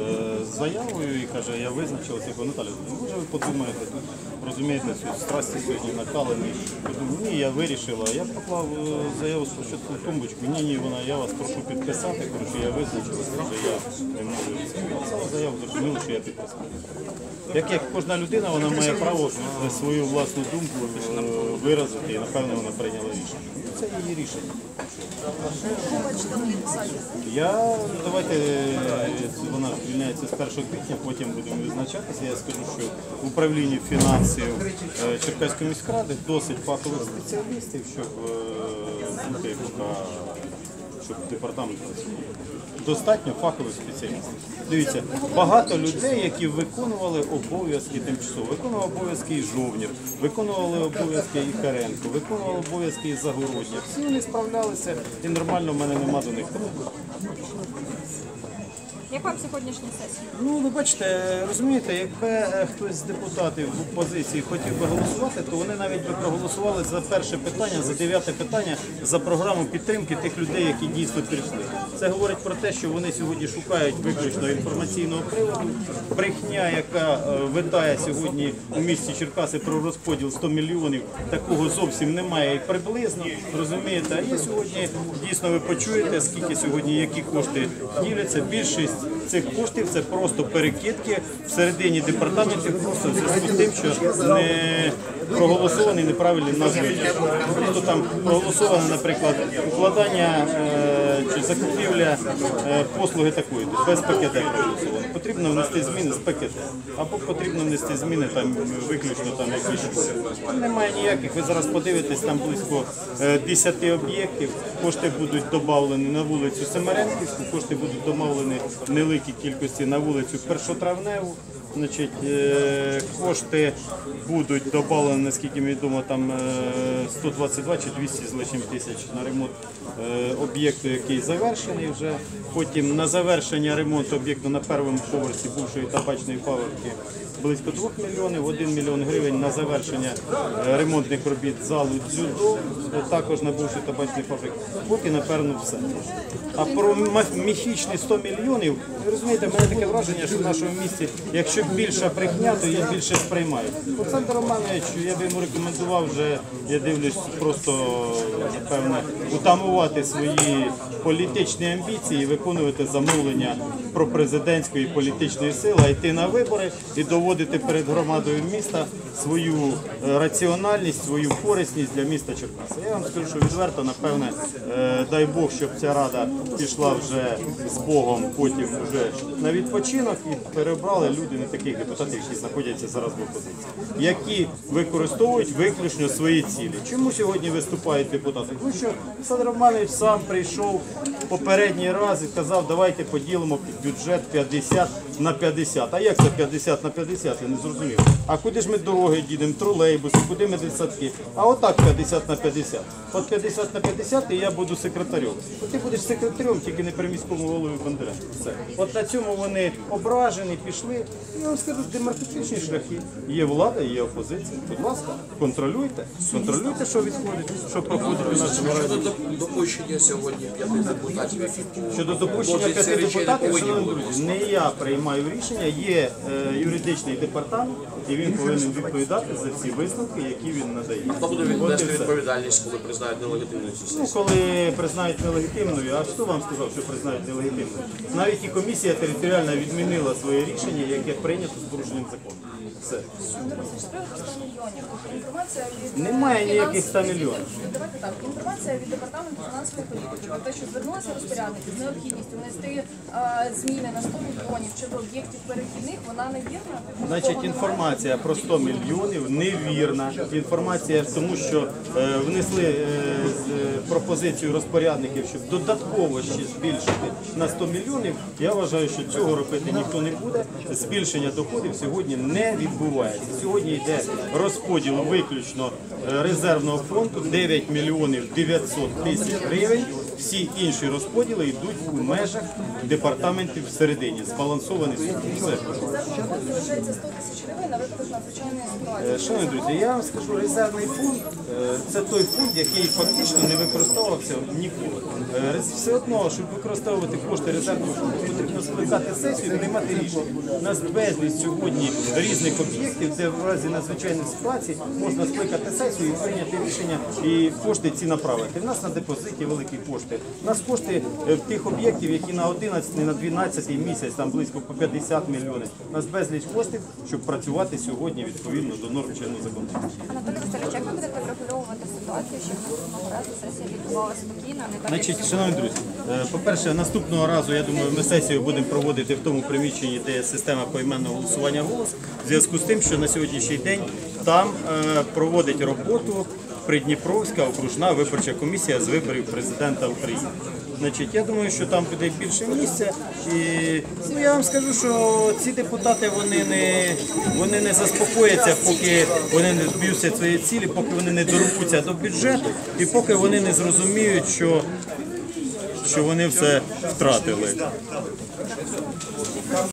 Е, заявою і каже, я визначилася, я кажу, Наталя, може ви подумаєте, тут розумієте, страсті сьогодні накалені. Ні, я вирішила. Я поклав е, заяву спочатку в тумбочку. Ні, ні, вона, я вас прошу підписати, що я визначилася, каже, я не можу. Написала заяву, зрозуміло, що я підписав. Як, як кожна людина, вона має право свою власну думку е, виразити, і напевно вона прийняла рішення. Ну, Це її рішення. Я давайте вона звільняється з 1 квітня, потім будемо визначатися. Я скажу, що в управлінні фінансів е, Черкаської міськради досить фахових спеціалістів, щоб е, щоб департамент працював. Достатньо фахових спеціалістів. Дивіться, багато людей, які виконували обов'язки тимчасово, виконував обов'язки і Жовнір, виконували обов'язки і Каренко, виконували обов'язки і Загородня. Всі вони справлялися і нормально в мене нема до них. Тому Як вам сьогоднішня сесія? Ну, ви бачите, розумієте, якби е, хтось з депутатів в опозиції хотів би голосувати, то вони навіть би проголосували за перше питання, за дев'яте питання, за програму підтримки тих людей, які дійсно прийшли. Це говорить про те, що вони сьогодні шукають виключно інформаційного приводу. Брехня, яка е, витає сьогодні у місті Черкаси про розподіл 100 мільйонів, такого зовсім немає і приблизно. Розумієте, є сьогодні дійсно ви почуєте, скільки сьогодні які кошти діляться. Більшість цих коштів це просто перекидки всередині департаментів, просто в зв'язку з тим, що не проголосовані неправильні назви. Просто там проголосовано, наприклад, укладання е, чи закупівля е, послуги такої, без ПКТ проголосовано. Потрібно внести зміни з ПКТ. Або потрібно внести зміни там виключно там якісь. Немає ніяких. Ви зараз подивитесь, там близько е, 10 об'єктів. Кошти будуть додавлені на вулицю Семеренківську, кошти будуть додавлені в невеликій кількості на вулицю Першотравневу. Значить, е, кошти будуть додавлені, наскільки мені відомо, там е, 122 чи 200 з лишнім тисяч на ремонт е, об'єкту, який завершений вже. Потім на завершення ремонту об'єкту на першому поверсі бувшої табачної фабрики близько 2 мільйонів, 1 мільйон гривень на завершення е, ремонтних робіт залу дзюдо, е, також на бувшій табачній фабриці. Поки, напевно, все. А про міфічні 100 мільйонів, розумієте, в мене таке враження, що в нашому місті, якщо більша брехня, то її більше сприймають. Олександр Романович, я би йому рекомендував вже, я дивлюсь, просто напевне утамувати свої політичні амбіції, виконувати замовлення про президентської політичної сили, йти на вибори і доводити перед громадою міста свою е, раціональність, свою корисність для міста Черкаси. Я вам скажу, що відверто, напевне, е, дай Бог, щоб ця рада пішла вже з Богом, потім вже на відпочинок і перебрали люди таких депутатів, які знаходяться зараз в опозиції, які використовують виключно свої цілі. Чому сьогодні виступають депутати? Тому що Олександр Романович сам прийшов попередній раз і сказав, давайте поділимо бюджет 50 на 50. А як це 50 на 50? Я не зрозумів. А куди ж ми дороги дідемо, тролейбуси, куди ми дитсадки? А отак 50 на 50. От 50 на 50 і я буду секретарем. Ти будеш секретарем, тільки не при міському голові Бондаренко. Все. От на цьому вони ображені, пішли. Я вам скажу, демократичні шляхи. Є влада, є опозиція. Будь ласка, контролюйте. Контролюйте, що відходить, що проходить у нашому раді. доп- допущення сьогодні п'яти депутатів, які Щодо допущення п'яти депутатів, шановні друзі, не я приймаю рішення, є е, юридичний департамент, і він повинен відповідати за всі висновки, які він надає. хто буде От і віднести все. відповідальність, коли признають нелегітимною цю Ну, коли признають нелегітимною, а хто вам сказав, що признають нелегітимною? Навіть і комісія територіальна відмінила своє рішення, яке прийнято з порушенням закону. Все. Інформація від Немає ніяких 100 мільйонів. Давайте так. Інформація від департаменту фінансової політики про те, що звернулися розпорядники з необхідністю внести е, зміни на 100 мільйонів щодо об'єктів перехідних, вона не вірна. Значить, інформація про 100 мільйонів невірна. Інформація в тому, що е, внесли е, з- е, пропозицію розпорядників, щоб додатково ще збільшити на 100 мільйонів. Я вважаю, що цього робити ніхто не буде. Збільшення доходів сьогодні не відбувається. Сьогодні йде розподіл виключно е, резервного фонду 9 мільйонів 900 тисяч гривень. Всі інші розподіли йдуть у межах департаментів всередині, збалансовані суми. Все. Резервний фонд залишається 100 тисяч гривень на випадок надзвичайної ситуації. Е, Шановні друзі, я вам скажу, резервний фонд е, це той фонд, який фактично не використовувався ніколи. Е, Все одно, щоб використовувати кошти резервного фонду, потрібно скликати сесію і приймати рішення. У нас безліч сьогодні різних об'єктів, де в разі надзвичайних ситуацій можна скликати сесію і прийняти рішення і кошти ці направити. У нас на депозиті великі кошти. У нас кошти е, тих об'єктів, які на 11, на 12 місяць, там близько по 50 мільйонів. У нас безліч коштів, щоб працювати сьогодні відповідно до норм чинного законодавства. Анатолій Васильович, як ви будете врегульовувати ситуацію, щоб наступного разу сесія відбувалася спокійно, не так, Значить, шановні друзі, е, по-перше, наступного разу, я думаю, ми сесію будемо проводити в тому приміщенні, де система поіменного голосування голос, в зв'язку з тим, що на сьогоднішній день там е, проводить роботу Придніпровська окружна виборча комісія з виборів президента України. Значить, я думаю, що там буде більше місця. І ну я вам скажу, що ці депутати вони не вони не заспокояться, поки вони не доб'ються своєї цілі, поки вони не дорвуться до бюджету, і поки вони не зрозуміють, що, що вони все втратили.